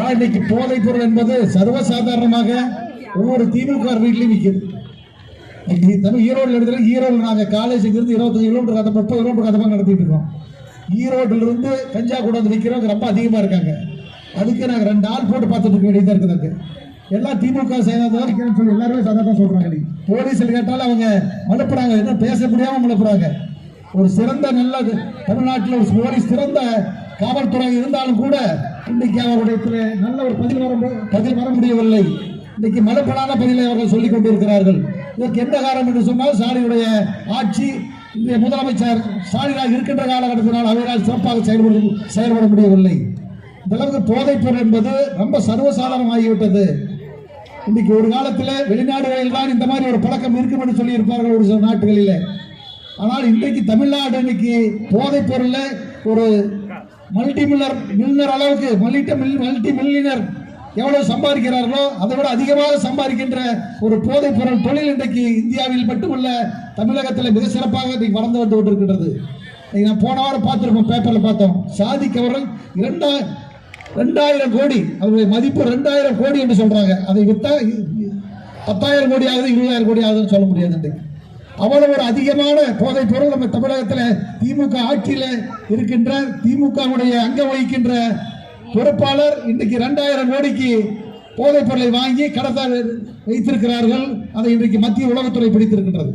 ஆனா இன்னைக்கு போதைப் பொருள் என்பது சர்வசாதாரணமாக ஒவ்வொரு திமுக வீட்லயும் விற்குது தமிழ் ஈரோடு இடத்துல ஈரோடு நாங்க காலேஜுக்கு இருந்து இருபத்தஞ்சு கிலோமீட்டர் கதை முப்பது கிலோமீட்டர் கதமாக நடத்திட்டு இருக்கோம். ஈரோடுல இருந்து கஞ்சா கொண்டு வந்து விற்கிறவங்க ரொம்ப அதிகமா இருக்காங்க. அதுக்கு நாங்க ரெண்டு ஆள் போட்டு பார்த்துட்டு இருக்க வேண்டியதா இருக்குது. எல்லாம் திமுக விற்கிறேன்னு சொல்லி எல்லாருமே சாதாரண சொல்றாங்க போலீஸ்ல கேட்டாலும் அவங்க மலுப்புறாங்க என்ன பேச முடியாம மலுப்புறாங்க ஒரு சிறந்த நல்ல தமிழ்நாட்டில் ஒரு போலீஸ் சிறந்த காவல்துறை இருந்தாலும் கூட இன்னைக்கு அவருடைய நல்ல ஒரு பதில் வர பதில் வர முடியவில்லை. இன்னைக்கு மலுப்பலான பதிலை அவர்கள் சொல்லிக் கொண்டிருக்கிறார்கள். இதற்கு எந்த காரணம் என்று சொன்னால் ஸ்டாலினுடைய ஆட்சி இன்றைய முதலமைச்சர் ஸ்டாலினாக இருக்கின்ற காலகட்டத்தினால் அவரால் சிறப்பாக செயல்பட செயல்பட முடியவில்லை. இந்தளவுக்கு போதைப்பொருள் என்பது ரொம்ப சர்வசாதாரணமாகிவிட்டது. இன்னைக்கு ஒரு காலத்தில் வெளிநாடுகளில் தான் இந்த மாதிரி ஒரு பழக்கம் இருக்கும் என்று சொல்லியிருப்பார்கள் ஒரு சில நாட்டுகளிலே. ஆனால் இன்றைக்கு தமிழ்நாடு இன்னைக்கு போதைப் ஒரு மல்டி மில்லர் மில்லினர் அளவுக்கு மல்லிட்ட மில் மல்டி மில்லினர் எவ்வளவு சம்பாதிக்கிறார்களோ அதை விட அதிகமாக சம்பாதிக்கின்ற ஒரு போதைப் பொருள் தொழில் இன்றைக்கு இந்தியாவில் மட்டுமல்ல தமிழகத்தில் மிக சிறப்பாக இன்றைக்கு வளர்ந்து வந்து கொண்டிருக்கின்றது. இன்னைக்கு நான் போன வாரம் பார்த்துருக்கோம் பேப்பரில் பார்த்தோம். சாதிக் அவர்கள் இரண்டா ரெண்டாயிரம் கோடி அவருடைய மதிப்பு ரெண்டாயிரம் கோடி என்று சொல்கிறாங்க அதை விற்றா பத்தாயிரம் கோடி ஆகுது இருபதாயிரம் கோடி ஆகுதுன்னு சொல்ல முடியாது இன்றைக்கு. அவ்வளவு ஒரு அதிகமான போதைப் பொருள் நம்ம தமிழகத்தில் திமுக ஆட்சியில் இருக்கின்ற திமுகவுடைய அங்க வகிக்கின்ற பொறுப்பாளர் இன்றைக்கு ரெண்டாயிரம் கோடிக்கு போதைப் பொருளை வாங்கி கடத்த வைத்திருக்கிறார்கள். அதை இன்றைக்கு மத்திய உலகத்துறை பிடித்திருக்கின்றது.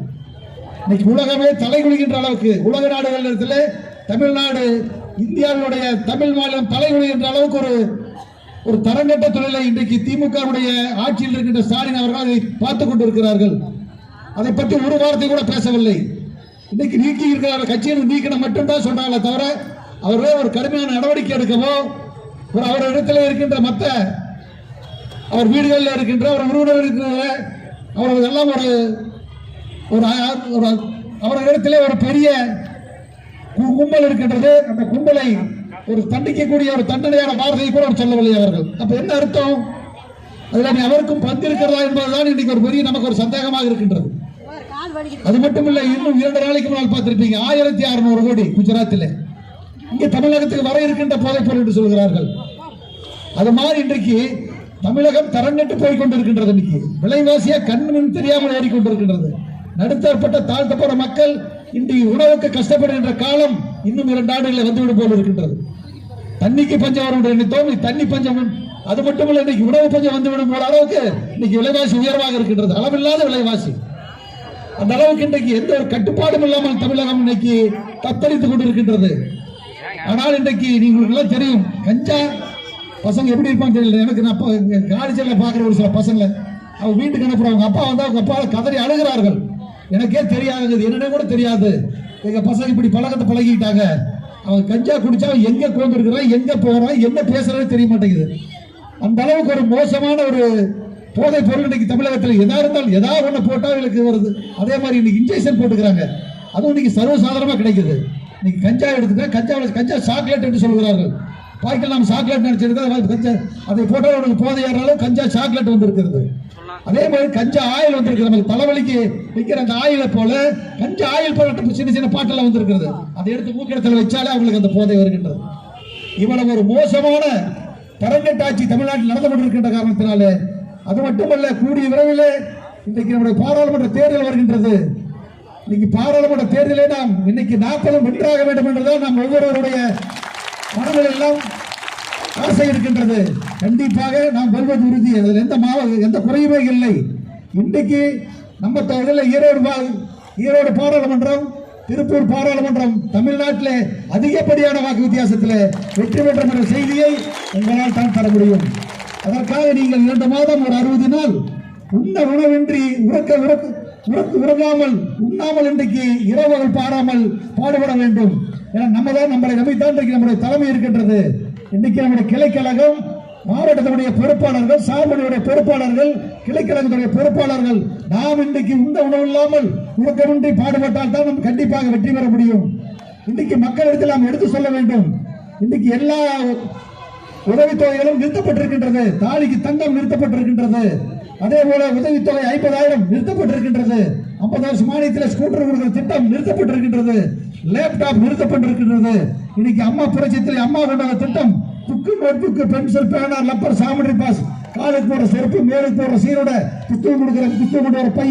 இன்னைக்கு உலகமே தலைகுனிகின்ற அளவுக்கு உலக நாடுகளிடத்தில் தமிழ்நாடு இந்தியாவினுடைய தமிழ் மாநிலம் தலைகுனிகின்ற அளவுக்கு ஒரு ஒரு தரங்கட்ட தொழிலை இன்றைக்கு திமுகவுடைய ஆட்சியில் இருக்கின்ற ஸ்டாலின் அவர்கள் அதை பார்த்துக் கொண்டிருக்கிறார்கள். அதை பற்றி ஒரு வார்த்தை கூட பேசவில்லை. இன்னைக்கு நீக்கி இருக்கிற கட்சியில் நீக்கின மட்டும்தான் சொல்றாங்களே தவிர அவர்களே ஒரு கடுமையான நடவடிக்கை எடுக்கவோ ஒரு அவர் இடத்துல இருக்கின்ற மற்ற அவர் வீடுகளில் இருக்கின்ற அவர் உறவினர் இருக்கிற அவர்கள் எல்லாம் ஒரு ஒரு ஆ- ஒரு அவர்களிடத்திலே ஒரு பெரிய கும்பல் இருக்கின்றது. அந்த கும்பலை ஒரு தண்டிக்கக்கூடிய ஒரு தண்டனையான வார்த்தையை கூட அவர் சொல்லவில்லை அவர்கள். அப்ப என்ன அர்த்தம்? அதில் நீ அவருக்கும் பங்கு இருக்கிறதா என்பதுதான் இன்னைக்கு ஒரு பெரிய நமக்கு ஒரு சந்தேகமாக இருக்கின்றது. அது மட்டும் இல்ல இன்னும் இரண்டு நாளைக்கு முன்னால் பார்த்திருப்பீங்க. ஆயிரத்தி அறுநூறு கோடி குஜராத்தில். இங்கே தமிழகத்துக்கு வர இருக்கின்ற போதைப்பொருள் என்று சொல்கிறார்கள். அது மாதிரி இன்றைக்கு தமிழகம் தரங்கட்டு போய் கொண்டிருக்கின்றது இன்னைக்கு விலைவாசியா கண்ணுன்னு தெரியாமல் ஓடிக்கொண்டிருக்கின்றது நடுத்தரப்பட்ட தாழ்த்தப்பட்ட மக்கள் இன்று உணவுக்கு கஷ்டப்படுகின்ற காலம் இன்னும் இரண்டு ஆண்டுகளில் வந்துவிடும் போல் இருக்கின்றது. தண்ணிக்கு பஞ்சம் வரும் என்று நினைத்தோம் தண்ணி பஞ்சம் அது மட்டுமல்ல இன்னைக்கு உணவு பஞ்சம் வந்துவிடும் போல அளவுக்கு இன்னைக்கு விலைவாசி உயர்வாக இருக்கின்றது. அளவில்லாத விலைவாசி. அந்த அளவுக்கு இன்றைக்கு எந்த ஒரு கட்டுப்பாடும் இல்லாமல் தமிழகம் இன்னைக்கு தத்தளித்துக் கொண்டிருக்கின்றது. ஆனால் இன்றைக்கு நீங்களுக்கு எல்லாம் தெரியும் கஞ்சா பசங்க எப்படி இருப்பான்னு தெரியல. எனக்கு நான் காலேஜில் பார்க்குற ஒரு சில பசங்களை அவங்க வீட்டுக்கு அனுப்புறவங்க அப்பா வந்து அவங்க அப்பா கதறி அழுகிறார்கள். எனக்கே தெரியாது இது என்னன்னு கூட தெரியாது. எங்கள் பசங்க இப்படி பழக்கத்தை பழகிட்டாங்க அவன் கஞ்சா குடிச்சா அவன் எங்க கோந்திருக்கிறான் எங்கே போகிறான் என்ன பேசுறதுன்னு தெரிய மாட்டேங்குது. அந்த அளவுக்கு ஒரு மோசமான ஒரு போதை பொருள் இன்னைக்கு தமிழகத்தில் எதா இருந்தாலும் எதா ஒன்று போட்டால் அவங்களுக்கு வருது. அதே மாதிரி இன்னைக்கு இன்ஜெக்ஷன் போட்டுக்கிறாங்க. அதுவும் இன்னைக்கு சர்வசாதாரணமா கிடைக்குது. இன்னைக்கு கஞ்சா எடுத்துக்க கஞ்சா கஞ்சா சாக்லேட் என்று சொல்கிறார்கள். பாய்க்கல் நாம் சாக்லேட் நினைச்சிருக்கோம் கஞ்சா அதை போட்டால் உனக்கு போதை கஞ்சா சாக்லேட் வந்திருக்கிறது. அதே மாதிரி கஞ்சா ஆயில் வந்திருக்கு நமக்கு தலைவலிக்கு விற்கிற அந்த ஆயிலை போல கஞ்சா ஆயில் போல சின்ன சின்ன பாட்டெல்லாம் வந்திருக்கிறது. அதை எடுத்து மூக்கிடத்தில் வச்சாலே அவங்களுக்கு அந்த போதை வருகின்றது. இவ்வளவு ஒரு மோசமான பரங்கட்டாட்சி தமிழ்நாட்டில் நடந்து கொண்டிருக்கின்ற காரணத்தினாலே அது மட்டுமல்ல கூடிய விரைவில் இன்றைக்கு நம்முடைய பாராளுமன்ற தேர்தல் வருகின்றது. இன்னைக்கு பாராளுமன்ற தேர்தலை நாம் இன்னைக்கு நாற்பதும் வென்றாக வேண்டும் என்றுதான் நாம் ஒவ்வொருவருடைய மனதில் எல்லாம் ஆசை இருக்கின்றது. கண்டிப்பாக நாம் வெல்வது உறுதி. அதில் எந்த மாவட்ட எந்த குறையுமே இல்லை. இன்றைக்கு நம்ம இதில் ஈரோடு ஈரோடு பாராளுமன்றம் திருப்பூர் பாராளுமன்றம் தமிழ்நாட்டிலே அதிகப்படியான வாக்கு வித்தியாசத்தில் வெற்றி பெற்ற என்ற செய்தியை உங்களால் தான் தர முடியும். அதற்காக நீங்கள் இரண்டு மாதம் ஒரு அறுபது நாள் உண்ண உணவின்றி உறக்க உறக்க உறக்க உறங்காமல் உண்ணாமல் இன்றைக்கு இரவுகள் பாடாமல் பாடுபட வேண்டும். ஏன்னா நம்ம தான் நம்மளை நம்பித்தான் இன்றைக்கு நம்முடைய தலைமை இருக்கின்றது. இன்னைக்கு நம்முடைய கிளைக்கழகம் மாவட்டத்தினுடைய பொறுப்பாளர்கள் சார்பனுடைய பொறுப்பாளர்கள் கிளைக்கழகத்துடைய பொறுப்பாளர்கள் நாம் இன்றைக்கு உண்ண உணவு இல்லாமல் உறக்கமின்றி பாடுபட்டால் தான் நம்ம கண்டிப்பாக வெற்றி பெற முடியும். இன்னைக்கு மக்களிடத்தில் நாம் எடுத்து சொல்ல வேண்டும். இன்னைக்கு எல்லா உதவித்தொகைகளும் நிறுத்தப்பட்டிருக்கின்றது. தாலிக்கு தங்கம் நிறுத்தப்பட்டிருக்கின்றது. அதே போல உதவித்தொகை ஐம்பதாயிரம் நிறுத்தப்பட்டிருக்கின்றது. ஐம்பதாயிரம் மானியத்தில் ஸ்கூட்டர் கொடுக்கிற திட்டம் நிறுத்தப்பட்டிருக்கின்றது. லேப்டாப் நிறுத்தப்பட்டிருக்கின்றது. இன்னைக்கு அம்மா புரட்சியத்தில் அம்மா கொண்ட திட்டம் புக்கு நோட்புக்கு பென்சில் பேனா லப்பர் சாமண்டரி பாஸ் காலுக்கு போற செருப்பு மேலுக்கு போற சீரோட புத்தகம் கொடுக்குற புத்தகம் கொண்டு வர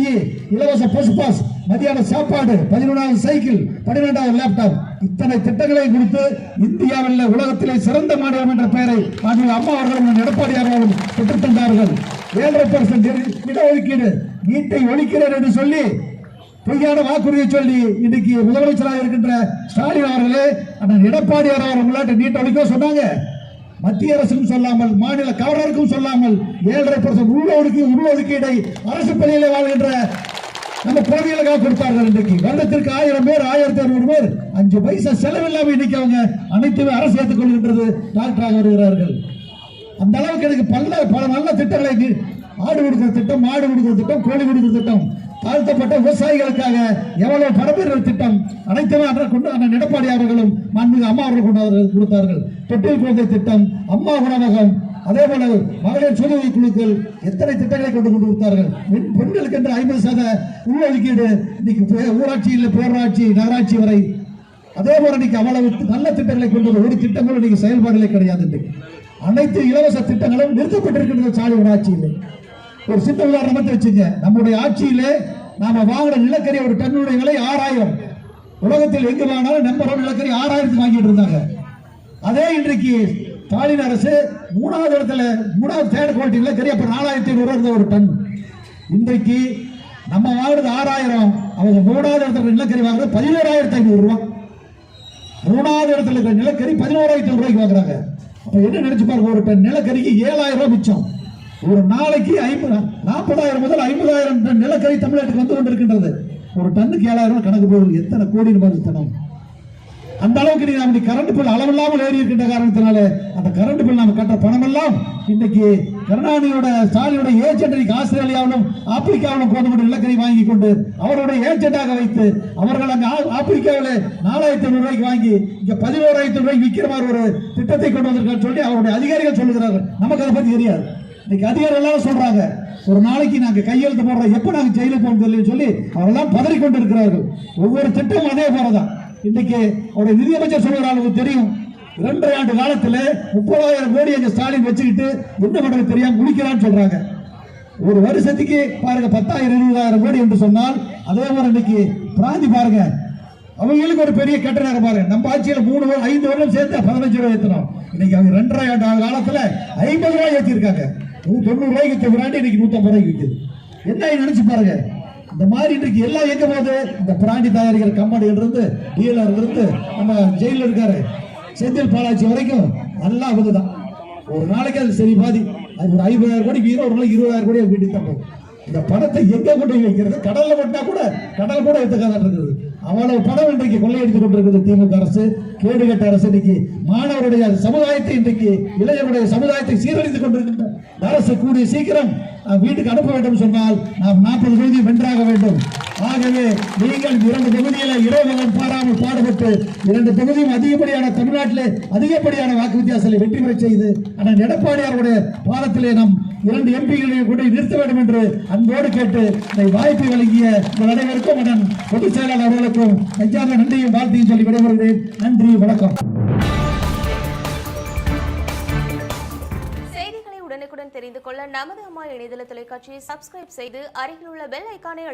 இலவச பஸ் பாஸ் மதியான சாப்பாடு பதினொன்றாவது சைக்கிள் பன்னிரெண்டாவது லேப்டாப் இத்தனை திட்டங்களை கொடுத்து இந்தியாவில் உலகத்திலே சிறந்த மாநிலம் என்ற பெயரை மாண்புமிகு அம்மா அவர்களும் எடப்பாடி அவர்களும் பெற்றுத்தந்தார்கள். ஏழரை பர்சன்ட் இடஒதுக்கீடு நீட்டை ஒழிக்கிறேன் என்று சொல்லி பொய்யான வாக்குறுதியை சொல்லி இன்னைக்கு முதலமைச்சராக இருக்கின்ற ஸ்டாலின் அவர்களே அண்ணன் எடப்பாடி அவர் உங்களாட்ட நீட் ஒழிக்க சொன்னாங்க. மத்திய அரசுக்கும் சொல்லாமல் மாநில கவர்னருக்கும் சொல்லாமல் ஏழரை பர்சன்ட் உண் ஒதுக்கீடை அரசு பள்ளியிலே வாழ்கின்ற நம்ம குழந்தைகளுக்காக கொடுத்தார்கள் இன்றைக்கு. வருடத்திற்கு ஆயிரம் பேர் ஆயிரத்தி அறுநூறு பேர். அஞ்சு பைசா செலவில்லாம இன்னைக்கு அவங்க அனைத்துமே அரசு ஏற்றுக் கொள்கின்றது டாக்டராக வருகிறார்கள். அந்த அளவுக்கு எனக்கு பல பல நல்ல திட்டங்களை ஆடு கொடுக்கிற திட்டம் மாடு கொடுக்கிற திட்டம் கோழி கொடுக்கிற திட்டம் தாழ்த்தப்பட்ட விவசாயிகளுக்காக எவ்வளவு பரம்பரை திட்டம் அனைத்துமே அன்றை கொண்டு அண்ணன் எடப்பாடி அவர்களும் மாண்புமிகு அம்மா அவர்கள் கொண்டு கொடுத்தார்கள். தொட்டில் குழந்தை திட்டம் அம்மா உணவகம் அதே போல மகளிர் சுய குழுக்கள் எத்தனை திட்டங்களை கொண்டு கொண்டு கொடுத்தார்கள்? பெண்களுக்கு என்று ஐம்பது சத உள்ளொதுக்கீடு இன்னைக்கு பே- ஊராட்சியில் பேரூராட்சி நகராட்சி வரை. அதே போல இன்னைக்கு அவ்வளவு நல்ல திட்டங்களை கொண்டு ஒரு திட்டங்களும் இன்னைக்கு செயல்பாடுகளே கிடையாது அனைத்து இலவச திட்டங்களும் நிறுத்தப்பட்டிருக்கின்றது சாலை ஆட்சியில் ஒரு சின்ன உதாரணத்தை வச்சுங்க. நம்முடைய ஆட்சியிலே நாம வாங்கின நிலக்கரி ஒரு டன்னுடைய விலை ஆறாயிரம். உலகத்தில் எங்கு வாங்கினாலும் நம்பர் ஒன் நிலக்கரி ஆறாயிரத்துக்கு வாங்கிட்டு இருந்தாங்க. அதே இன்றைக்கு ஸ்டாலின் அரசு மூணாவது இடத்துல மூணாவது தேர்ட் குவாலிட்டியில் நிலக்கரி அப்போ நாலாயிரத்தி ஐநூறுவா இருந்த ஒரு டன். இன்றைக்கு நம்ம வாங்குறது ஆறாயிரம். அவங்க மூணாவது இடத்துல நிலக்கரி வாங்குறது பதினோராயிரத்தி ஐநூறுரூவா மூணாவது இடத்துல இருக்கிற நிலக்கரி பதினோராயிரத்தி ஐநூறுரூவாய்க்கு வாங்குறாங்க. அப்போ என்ன நினைச்சு பாருங்க ஒரு டன் நிலக்கரிக்கு ஏழாயிரம் ரூபாய் மிச்சம். ஒரு நாளைக்கு ஐம்பது நாற்பதாயிரம் முதல் ஐம்பதாயிரம் டன் நிலக்கரி தமிழ்நாட்டுக்கு வந்து கொண்டிருக்கின்றது. ஒரு டன்னுக்கு ஏழாயிரம் ரூபாய் கணக்கு போகுது. எத்தனை கோடி ரூபாய் தனம். அந்த அளவுக்கு நீங்க அப்படி கரண்ட் பில் அளவில்லாமல் ஏறி இருக்கின்ற காரணத்தினால அந்த கரண்ட் பில் நாம கட்ட பணம் எல்லாம் இன்னைக்கு கருணாநிதியோட ஸ்டாலினோட ஏஜென்ட் இன்னைக்கு ஆஸ்திரேலியாவிலும் ஆப்பிரிக்காவிலும் கொண்டு கொண்டு நிலக்கரி வாங்கி கொண்டு அவருடைய ஏஜென்டாக வைத்து அவர்கள் அங்க ஆ- ஆப்பிரிக்காவில் நாலாயிரத்தி ஐநூறு ரூபாய்க்கு வாங்கி இங்க பதினோராயிரத்தி ரூபாய்க்கு விற்கிற மாதிரி ஒரு திட்டத்தை கொண்டு வந்திருக்கான்னு சொல்லி அவருடைய அதிகாரிகள் சொல்லுகிறார்கள். நமக்கு அதை பத்தி தெரியாது. இன்னைக்கு அதிகாரம் எல்லாரும் சொல்றாங்க. ஒரு நாளைக்கு நாங்க கையெழுத்து போடுறோம். எப்ப நாங்க ஜெயிலுக்கு போகணும் சொல்லி சொல்லி அவரெல்லாம் பதறிக்கொண்டு இருக்கிறார்கள் ஒவ்வொரு திட்டமும் அதே போலதான். இன்னைக்கு அவருடைய நிதியமைச்சர் சொல்கிறார் உங்களுக்கு தெரியும். இரண்டரை ஆண்டு காலத்தில் முப்பதாயிரம் கோடி எங்க ஸ்டாலின் வச்சுக்கிட்டு என்ன பண்றது தெரியாம முடிக்கிறான்னு சொல்றாங்க. ஒரு வருஷத்துக்கு பாருங்க பத்தாயிரம் இருபதாயிரம் கோடி என்று சொன்னால் அதே மாதிரி இன்னைக்கு பிராந்தி பாருங்க. அவங்களுக்கு ஒரு பெரிய கட்டணம் பாருங்க. நம்ம ஆட்சியில் மூணு வருடம் ஐந்து வருடம் சேர்த்து பதினஞ்சு ரூபாய் ஏத்தணும். இன்னைக்கு அவங்க ரெண்டரை ஆண்டு காலத்துல ஐம்பது ரூபாய் ஏற்றிருக்காங்க தொண்ணூறு ரூபாய்க்கு வித்த இன்னைக்கு நூத்தம்பது ரூபாய்க்கு விற்குது என்ன நினைச்சு பாருங்க. இந்த மாதிரி இன்றைக்கு எல்லாம் எங்க போகுது? இந்த பிராண்டி தயாரிக்கிற கம்பெனிகள் இருந்து டீலர் இருந்து நம்ம ஜெயில இருக்காரு. செந்தில் பாலாஜி வரைக்கும் நல்லா இதுதான் ஒரு நாளைக்கு அது சரி பாதி. அது ஒரு ஐம்பதாயிரம் கோடி வீரம் ஒரு நாளைக்கு இருபதாயிரம் கோடி வீட்டுக்கு தான் போகும். இந்த பணத்தை எங்க கொண்டு வைக்கிறது? கடல்ல மட்டும் கூட கடல் கூட எடுத்துக்காதான் இருக்குது அவ்வளவு பணம் இன்றைக்கு கொள்ளையடித்துக் கொண்டிருக்கிறது திமுக அரசு கேடுகட்ட அரசு இன்னைக்கு மாணவருடைய சமுதாயத்தை இன்றைக்கு இளைஞருடைய சமுதாயத்தை சீரழித்துக் கொண்டிருக்கின்ற அரசு கூடிய சீக்கிரம் வீட்டுக்கு அனுப்ப வேண்டும் சொன்னால் நாம் நாற்பது தொகுதி வென்றாக வேண்டும். ஆகவே நீங்கள் இரண்டு தொகுதியில இரவுகள் பாராமல் பாடுபட்டு இரண்டு தொகுதியும் அதிகப்படியான தமிழ்நாட்டிலே அதிகப்படியான வாக்கு வித்தியாசத்தை வெற்றி பெற செய்து அண்ணன் எடப்பாடியாருடைய பாதத்திலே நாம் இரண்டு எம்பிகளையும் கூட நிறுத்த வேண்டும் என்று அன்போடு கேட்டு இந்த வாய்ப்பை வழங்கிய உங்கள் அனைவருக்கும் அதன் பொதுச் செயலாளர் அவர்களுக்கும் நெஞ்சார்ந்த நன்றியும் வாழ்த்தையும் சொல்லி விடைபெறுகிறேன். நன்றி வணக்கம். செய்திகளை உடனுக்குடன் தெரிந்து கொள்ள நமது அம்மா இணையதள தொலைக்காட்சியை சப்ஸ்கிரைப் செய்து அருகில் உள்ள பெல் ஐக்கானை